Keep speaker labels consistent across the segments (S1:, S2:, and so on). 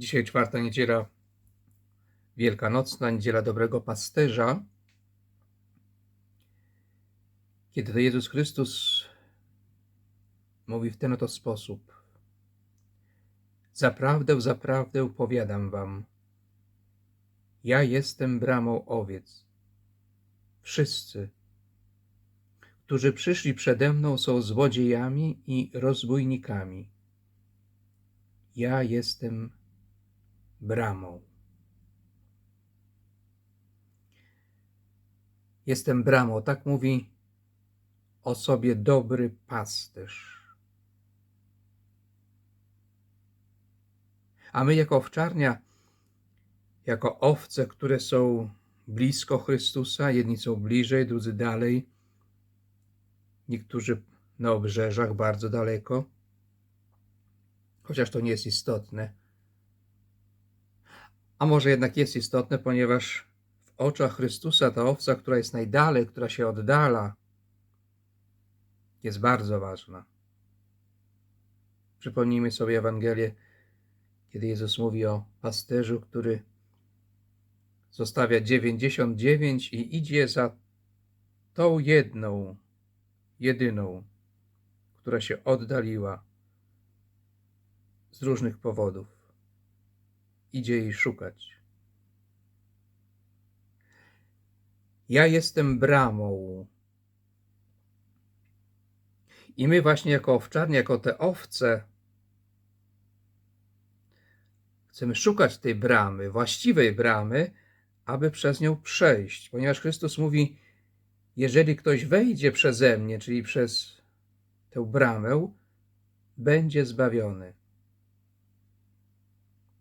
S1: Dzisiaj czwarta niedziela wielkanocna, niedziela dobrego pasterza. Kiedy to Jezus Chrystus mówi w ten oto sposób. Zaprawdę, zaprawdę powiadam wam, ja jestem bramą owiec. Wszyscy, którzy przyszli przede mną, są złodziejami i rozbójnikami. Ja jestem bramą. Jestem bramą, tak mówi o sobie dobry pasterz. A my, jako owczarnia, jako owce, które są blisko Chrystusa, jedni są bliżej, drudzy dalej, niektórzy na obrzeżach bardzo daleko, chociaż to nie jest istotne. A może jednak jest istotne, ponieważ w oczach Chrystusa ta owca, która jest najdalej, która się oddala, jest bardzo ważna. Przypomnijmy sobie Ewangelię, kiedy Jezus mówi o pasterzu, który zostawia 99 i idzie za tą jedną, jedyną, która się oddaliła z różnych powodów. Idzie jej szukać. Ja jestem bramą. I my właśnie jako owczarnie, jako te owce, chcemy szukać tej bramy, właściwej bramy, aby przez nią przejść, ponieważ Chrystus mówi, jeżeli ktoś wejdzie przeze mnie, czyli przez tę bramę, będzie zbawiony.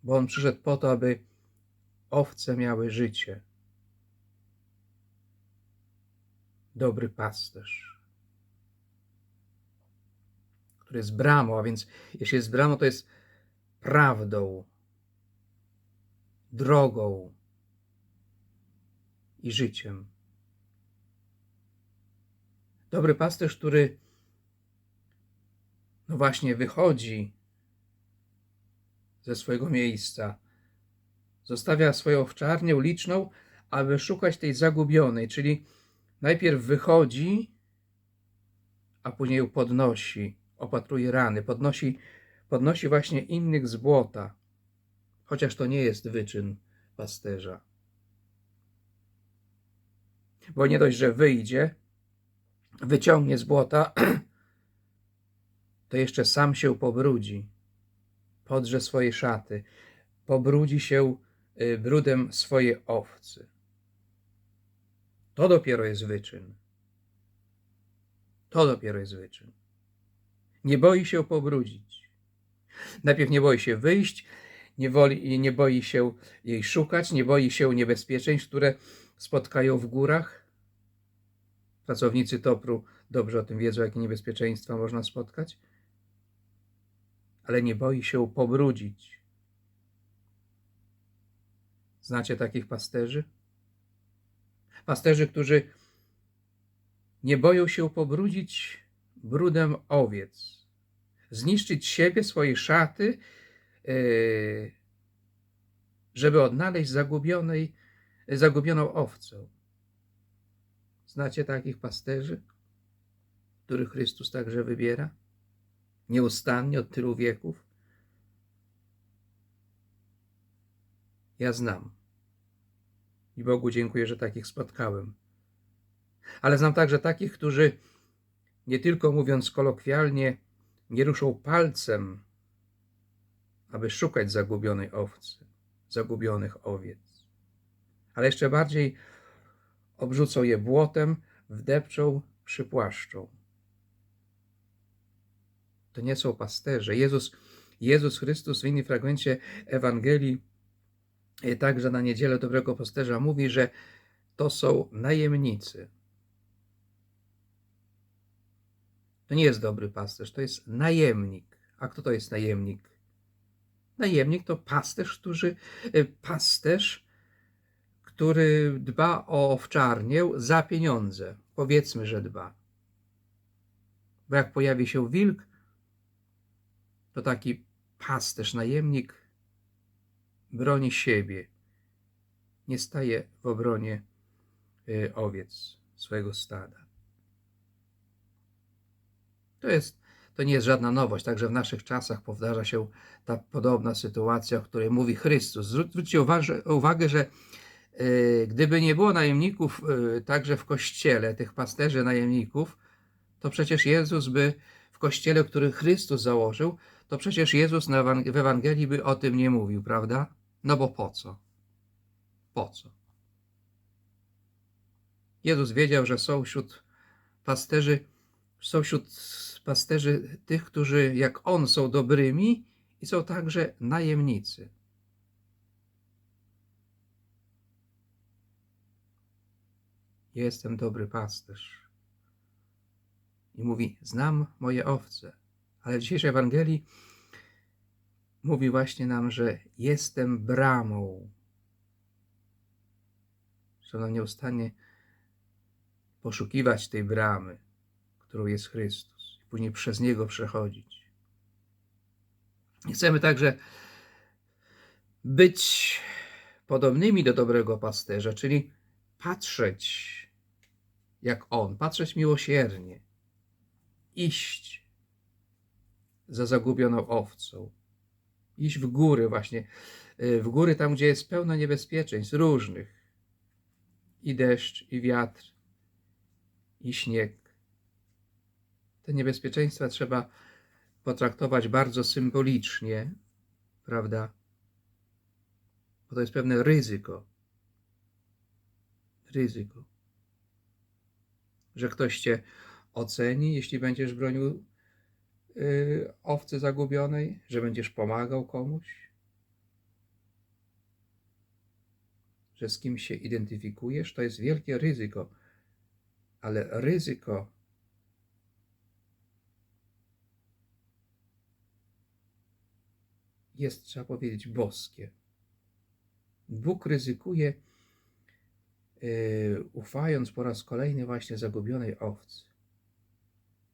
S1: Bo on przyszedł po to, aby owce miały życie. Dobry pasterz, który jest bramą, a więc jeśli jest bramą, to jest prawdą, drogą i życiem. Dobry pasterz, który no właśnie wychodzi ze swojego miejsca, zostawia swoją owczarnię liczną, aby szukać tej zagubionej, czyli najpierw wychodzi, a później ją podnosi, opatruje rany, podnosi, podnosi właśnie innych z błota, chociaż to nie jest wyczyn pasterza. Bo nie dość, że wyjdzie, wyciągnie z błota, to jeszcze sam się pobrudzi, podrze swoje szaty, pobrudzi się y, brudem swoje owcy. To dopiero jest wyczyn. To dopiero jest wyczyn. Nie boi się pobrudzić. Najpierw nie boi się wyjść, nie, woli, nie boi się jej szukać, nie boi się niebezpieczeństw, które spotkają w górach. Pracownicy Topru dobrze o tym wiedzą, jakie niebezpieczeństwa można spotkać, ale nie boi się pobrudzić. Znacie takich pasterzy? Pasterzy, którzy nie boją się pobrudzić brudem owiec, zniszczyć siebie, swoje szaty, yy, żeby odnaleźć zagubionej, zagubioną owcę. Znacie takich pasterzy, których Chrystus także wybiera? Nieustannie od tylu wieków? Ja znam. I Bogu dziękuję, że takich spotkałem. Ale znam także takich, którzy nie tylko mówiąc kolokwialnie, nie ruszą palcem, aby szukać zagubionej owcy, zagubionych owiec, ale jeszcze bardziej obrzucą je błotem, wdepczą, przypłaszczą. To nie są pasterze. Jezus, Jezus Chrystus w innym fragmencie Ewangelii, e, także na niedzielę dobrego pasterza, mówi, że to są najemnicy. To nie jest dobry pasterz, to jest najemnik. A kto to jest najemnik? Najemnik to pasterz, który, e, pasterz, który dba o owczarnię za pieniądze. Powiedzmy, że dba. Bo jak pojawi się wilk, to taki pasterz, najemnik broni siebie, nie staje w obronie y, owiec swojego stada. To jest, to nie jest żadna nowość, także w naszych czasach powtarza się ta podobna sytuacja, o której mówi Chrystus. Zwróćcie uwagę, uwagę że y, gdyby nie było najemników y, także w kościele, tych pasterzy najemników, to przecież Jezus by w kościele, który Chrystus założył, to przecież Jezus w Ewangelii by o tym nie mówił, prawda? No bo po co? Po co? Jezus wiedział, że są wśród pasterzy, są wśród pasterzy tych, którzy jak On są dobrymi i są także najemnicy. Jestem dobry pasterz. I mówi, znam moje owce. Ale w dzisiejszej Ewangelii mówi właśnie nam, że jestem bramą. Trzeba nieustannie poszukiwać tej bramy, którą jest Chrystus, i później przez Niego przechodzić. Chcemy także być podobnymi do dobrego pasterza, czyli patrzeć jak On, patrzeć miłosiernie, iść za zagubioną owcą, iść w góry właśnie, y, w góry tam, gdzie jest pełno niebezpieczeństw różnych, i deszcz, i wiatr, i śnieg. Te niebezpieczeństwa trzeba potraktować bardzo symbolicznie, prawda? Bo to jest pewne ryzyko. Ryzyko. Że ktoś cię oceni, jeśli będziesz bronił owcy zagubionej, że będziesz pomagał komuś, że z kim się identyfikujesz, to jest wielkie ryzyko. Ale ryzyko jest, trzeba powiedzieć, boskie. Bóg ryzykuje, yy, ufając po raz kolejny właśnie zagubionej owcy.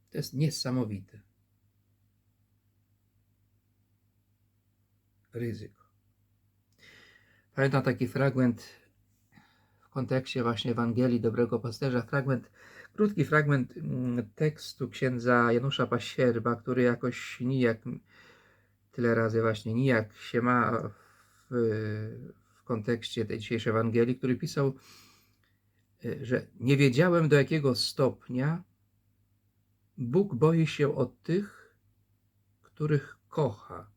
S1: To jest niesamowite. Ryzyko. Pamiętam taki fragment w kontekście właśnie Ewangelii Dobrego Pasterza, fragment, krótki fragment mm, tekstu księdza Janusza Pasierba, który jakoś nijak, tyle razy właśnie nijak się ma w, w kontekście tej dzisiejszej Ewangelii, który pisał, y, że nie wiedziałem do jakiego stopnia Bóg boi się od tych, których kocha,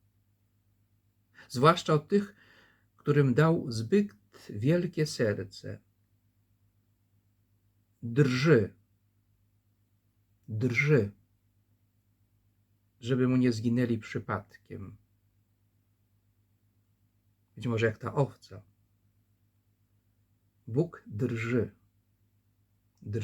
S1: zwłaszcza od tych, którym dał zbyt wielkie serce. Drży, drży, żeby mu nie zginęli przypadkiem. Być może jak ta owca. Bóg drży. drży.